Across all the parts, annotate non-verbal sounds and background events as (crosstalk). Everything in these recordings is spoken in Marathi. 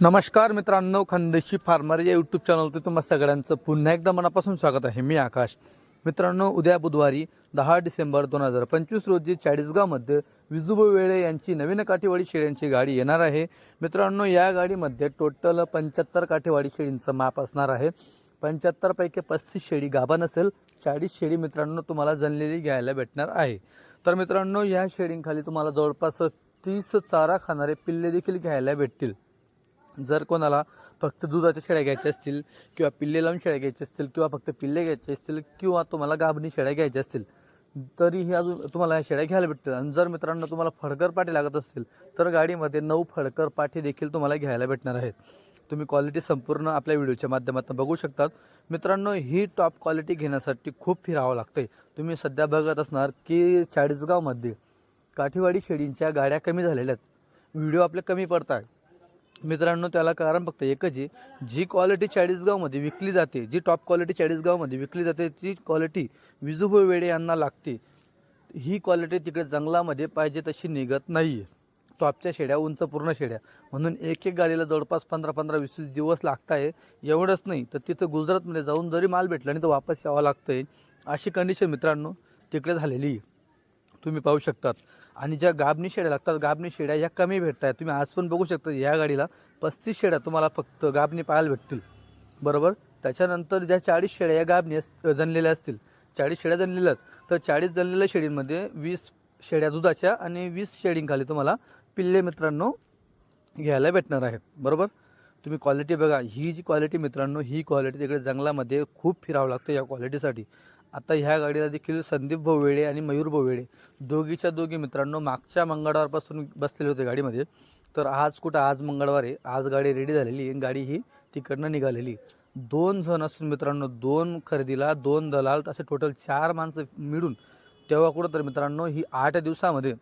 नमस्कार मित्रांनो खानदेशी फार्मर या यूट्यूब चॅनलवर तुम्हा सगळ्यांचं पुन्हा एकदा मनापासून स्वागत आहे. मी आकाश. मित्रांनो उद्या बुधवारी दहा डिसेंबर दोन हजार पंचवीस रोजी चाळीसगावमध्ये विजुबो वेळे यांची नवीन काठीवाडी शेळ्यांची गाडी येणार आहे. मित्रांनो या गाडीमध्ये टोटल पंच्याहत्तर काठीवाडी शेळींचं माप असणार आहे. पंच्याहत्तरपैकी पस्तीस शेळी गाभा नसेल चाळीस शेळी मित्रांनो तुम्हाला जनलेली घ्यायला भेटणार आहे. तर मित्रांनो या शेळींखाली तुम्हाला जवळपास तीस चारा खाणारे पिल्ले देखील घ्यायला भेटतील. जर कोणाला फक्त दुधाच्या शेळ्या घ्यायच्या असतील किंवा पिल्ले लावून शेळ्या घ्यायच्या असतील किंवा फक्त पिल्ले घ्यायचे असतील किंवा तुम्हाला गाभणी शेळ्या घ्यायच्या असतील तरीही अजून तुम्हाला ह्या शेळ्या घ्यायला भेटतील. आणि जर मित्रांनो तुम्हाला फडकर पाठी लागत असतील तर गाडीमध्ये नऊ फडकर पाठी देखील तुम्हाला घ्यायला भेटणार आहेत. तुम्ही क्वालिटी संपूर्ण आपल्या व्हिडिओच्या माध्यमातून बघू शकतात. मित्रांनो ही टॉप क्वालिटी घेण्यासाठी खूप फिरावं लागतंय. तुम्ही सध्या बघत असणार की चाळीसगावमध्ये काठीवाडी शेळींच्या गाड्या कमी झालेल्या आहेत. व्हिडिओ आपले कमी पडत आहेत मित्रांनो त्याला कारण फक्त एकच आहे. जी क्वालिटी चाळीसगावमध्ये विकली जाते जी टॉप क्वालिटी चाळीसगावमध्ये विकली जाते ती क्वालिटी विजुभो वेडे यांना लागते. ही क्वालिटी तिकडे जंगलामध्ये पाहिजे तशी निघत नाही आहे टॉपच्या शेड्या उंच पूर्ण शेड्या. म्हणून एक एक गाडीला जवळपास पंधरा पंधरा वीस वीस दिवस लागत आहे एवढंच नाही तर तिथं गुजरातमध्ये जाऊन जरी माल भेटला आणि तर वापस यावं लागतं आहे अशी कंडिशन मित्रांनो तिकडे झालेली आहे. तुम्ही पाहू शकतात. आणि ज्या गाबणी शेड्या लागतात गाबणी शेड्या ह्या कमी भेटत आहेत तुम्ही आज पण बघू शकता या गाडीला पस्तीस शेड्या तुम्हाला फक्त गाबणी पाहायला भेटतील. बरोबर? त्याच्यानंतर ज्या चाळीस शेड्या या गाबणी अस जनलेल्या असतील. चाळीस शेड्या जनलेल्या आहेत. तर चाळीस जनलेल्या शेडींमध्ये वीस शेड्या दुधाच्या आणि वीस शेडिंगखाली तुम्हाला पिल्ले मित्रांनो घ्यायला भेटणार आहेत. बरोबर? तुम्ही क्वालिटी बघा. ही जी क्वालिटी मित्रांनो ही क्वालिटी तिकडे जंगलामध्ये खूप फिरावं लागतं या क्वालिटीसाठी आता ह्या गाडीला देखील संदीप भाऊ वेळे आणि मयूर भाऊ वेळे दोघीच्या दोघी मित्रांनो मागच्या मंगळवारपासून बसलेले होते गाडीमध्ये. तर आज कुठं? आज मंगळवार आहे. आज गाडी रेडी झालेली आहे. गाडी ही तिकडनं निघालेली दोन जण असून मित्रांनो दोन खरेदीला दोन दलाल असे टोटल चार माणसं मिळून तेव्हा कुठं तर मित्रांनो ही आठ दिवसामध्ये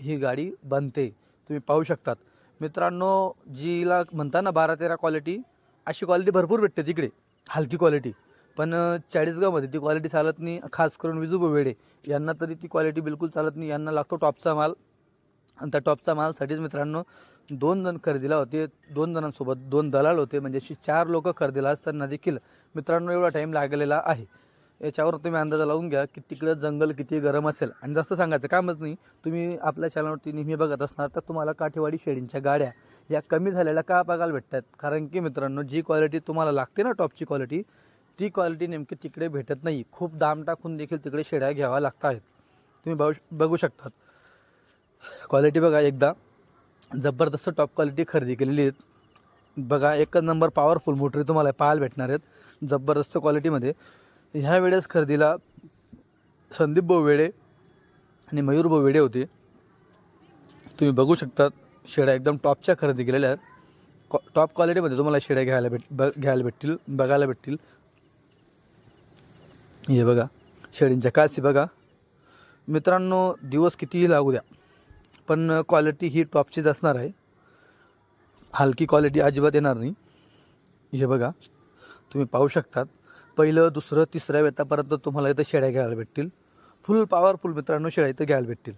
ही गाडी बनते. तुम्ही पाहू शकतात. मित्रांनो जीला म्हणता ना बारा तेरा क्वालिटी अशी क्वालिटी भरपूर भेटते तिकडे. हलकी क्वालिटी पण चाळीसगावमध्ये ती क्वालिटी चालत नाही. खास करून विजू वेडे यांना तरी ती क्वालिटी बिलकुल चालत नाही. यांना लागतो टॉपचा माल. आणि त्या टॉपचा मालसाठीच मित्रांनो दोन जण खरेदीला होते. दोन जणांसोबत दोन दलाल होते. म्हणजे अशी चार लोक खरेदीला असताना देखील मित्रांनो एवढा टाईम लागलेला आहे. याच्यावर तुम्ही अंदाजा लावून घ्या की तिकडं जंगल किती गरम असेल. आणि जास्त सांगायचं कामच नाही. तुम्ही आपल्या चॅनलवरती नेहमी बघत असणार तर तुम्हाला काठेवाडी शेळींच्या गाड्या या कमी झालेल्या का बघायला भेटतात? कारण की मित्रांनो जी क्वालिटी तुम्हाला लागते ना टॉपची क्वालिटी ती क्वालिटी नेमकी तिकडे भेटत नाही. खूप दाम टाकून देखील तिकडे शेड्या घ्याव्या लागत आहेत तुम्ही बघू बघू शकतात. क्वालिटी बघा एकदा. जबरदस्त टॉप क्वालिटी खरेदी केलेली आहेत. बघा एकच नंबर पॉवरफुल मोटरी तुम्हाला पाहायला भेटणार आहेत. जबरदस्त क्वालिटीमध्ये ह्या वेळेस खरेदीला संदीप बोवेडे वेडे आणि मयूर बोवेडे वेडे होते. तुम्ही बघू शकतात शेड्या एकदम टॉपच्या खरेदी केलेल्या आहेत. कॉ टॉप क्वालिटीमध्ये तुम्हाला शेड्या घ्यायला भेट ब घ्यायला भेटतील बघायला भेटतील. हे बघा शेळींच्या कासी बघा. मित्रांनो दिवस कितीही लागू द्या पण क्वालिटी ही टॉपचीच असणार आहे. हलकी क्वालिटी अजिबात येणार नाही. हे बघा तुम्ही पाहू शकतात. पहिलं दुसरं तिसऱ्या वेतापर्यंत तुम्हाला इथं शेळ्या घ्यायला भेटतील. फुल पॉवरफुल मित्रांनो शेळ्या इथं घ्यायला भेटतील.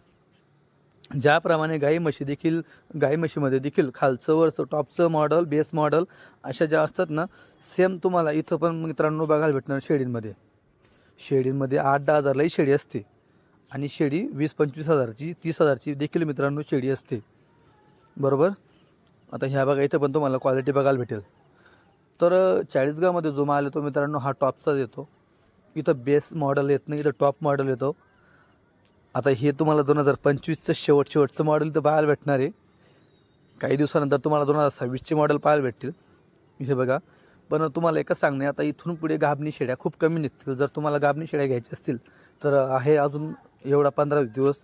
ज्याप्रमाणे गाई म्हशी देखील गाई म्हशीमध्ये देखील खालचं वरचं टॉपचं मॉडल बेस मॉडल अशा ज्या असतात ना सेम तुम्हाला इथं पण मित्रांनो बघायला भेटणार शेळींमध्ये. शेळींमध्ये आठ दहा हजारलाही शेळी असते. आणि शेळी वीस पंचवीस हजारची तीस हजारची देखील मित्रांनो शेळी असते. बरोबर? आता ह्या बघा इथं पण तुम्हाला क्वालिटी बघायला भेटेल. तर चाळीसगावमध्ये जो माल येतो मित्रांनो हा टॉपचाच येतो. इथं बेस मॉडेल येत नाही इथं टॉप मॉडेल येतो. आता हे तुम्हाला दोन हजार पंचवीसचं शेवट शेवटचं मॉडेल इथं पाहायला भेटणार आहे. काही दिवसानंतर तुम्हाला दोन हजार सव्वीसचे मॉडेल पाहायला भेटतील. इथे बघा पण तुम्हाला एकच सांगणे आता इथून पुढे गाभणी शेड्या खूप कमी निघतील. जर तुम्हाला गाभणी शेड्या घ्यायच्या असतील तर आहे अजून एवढा पंधरा दिवस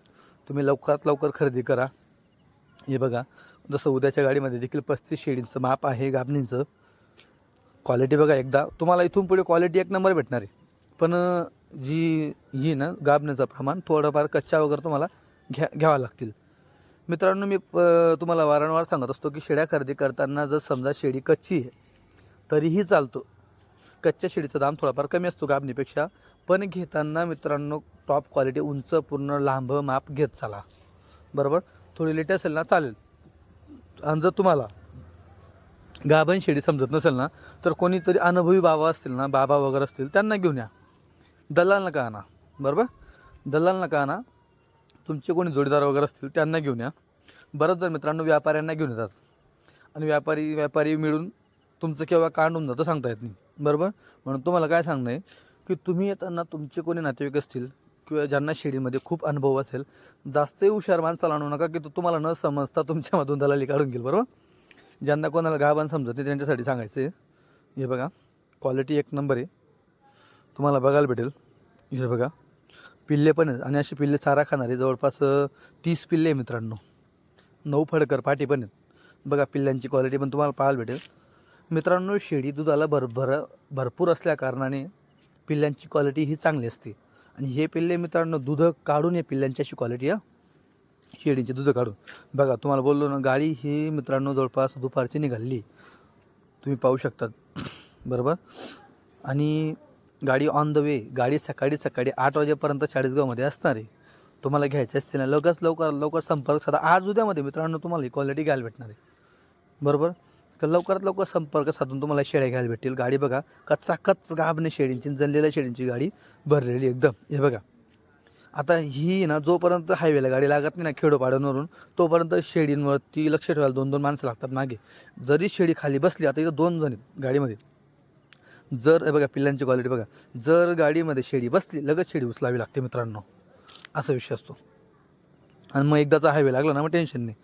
तुम्ही लवकरात लवकर खरेदी करा. हे बघा जसं उद्याच्या गाडीमध्ये देखील पस्तीस शेडींचं माप आहे गाभणींचं क्वालिटी बघा एकदा. तुम्हाला इथून पुढे क्वालिटी एक नंबर भेटणार आहे. पण जी ही ना गाभण्याचं प्रमाण थोडंफार कच्च्या वगैरे तुम्हाला घ्या घ्यावं लागतील. मित्रांनो मी तुम्हाला वारंवार सांगत असतो की शेड्या खरेदी करताना जर समजा शेळी कच्ची आहे तरीही चालतो. कच्च्या शेळीचा दाम थोडाफार कमी असतो गाबणीपेक्षा पण घेताना मित्रांनो टॉप क्वालिटी उंच पूर्ण लांब माप घेत चाला. बरोबर? थोडी लेट असेल ना चालेल. आणि जर तुम्हाला? गाभण शेळी समजत नसेल ना तर कोणीतरी अनुभवी बाबा असतील ना बाबा वगैरे असतील त्यांना घेऊन या. दलाल नका आणा. बरोबर? दलाल नका आणा. तुमचे कोणी जोडीदार वगैरे असतील त्यांना घेऊन या. बरंच जर मित्रांनो व्यापाऱ्यांना घेऊन येतात. आणि व्यापारी व्यापारी मिळून तुमचं केव्हा काढून जातं सांगता येत नाही. बरोबर? म्हणून तुम्हाला काय सांगणं आहे की तुम्ही येताना तुमचे कोणी नातेवाईक असतील किंवा ज्यांना शेडीमध्ये खूप अनुभव असेल जास्तही हुशार माणसाला आणू नका की तो तुम्हाला न समजता तुमच्यामधून दलाली काढून घेईल बरोबर? ज्यांना कोणाला गाबण समजत नाही त्यांच्यासाठी सांगायचं आहे. हे बघा क्वालिटी एक नंबर आहे. तुम्हाला बघायला भेटेल. हे बघा पिल्ले पण आहेत आणि असे पिल्ले चारा खाणारे जवळपास तीस पिल्ले आहे मित्रांनो. नऊ फडकर पाठी पण आहेत. बघा पिल्ल्यांची क्वालिटी पण तुम्हाला पाहायला भेटेल. मित्रांनो शेळी दुधाला भरभर भरपूर असल्या कारणाने पिल्ल्यांची क्वालिटी ही चांगली असते. आणि हे पिल्ले मित्रांनो दूध काढून या पिल्ल्यांची अशी क्वालिटी आहे. शेळींची दूध काढून. बघा तुम्हाला बोललो ना गाडी ही मित्रांनो जवळपास दुपारची निघाली तुम्ही पाहू शकतात. (clears throat) बरोबर? आणि गाडी ऑन द वे गाडी सकाळी सकाळी आठ वाजेपर्यंत चाळीसगावमध्ये असणार. आहे तुम्हाला घ्यायची असते ना लगेच लवकर लवकर संपर्क साधा. आज उद्यामध्ये मित्रांनो तुम्हाला ही क्वालिटी घ्यायला भेटणार आहे. बरोबर? तर लवकरात लवकर संपर्क साधून तुम्हाला शेळ्या घ्यायला भेटतील. गाडी बघा कच्चा कच्च गाबने शेळींची जनलेल्या शेळींची गाडी भरलेली एकदम. हे बघा. आता ही ना जोपर्यंत हायवेला गाडी लागत नाही ना खेडोपाड्यांवरून तोपर्यंत शेळींवरती लक्ष ठेवायला दोन दोन माणसं लागतात मागे. जरी शेळी खाली बसली आता इथं दोन जण आहेत गाडीमध्ये. जर हे बघा पिल्लांची क्वालिटी बघा. जर गाडीमध्ये शेळी बसली लगेच शेळी उचलावी लागते मित्रांनो. असा विषय असतो. आणि मग एकदाचा हायवे लागला ना मग टेन्शन नाही.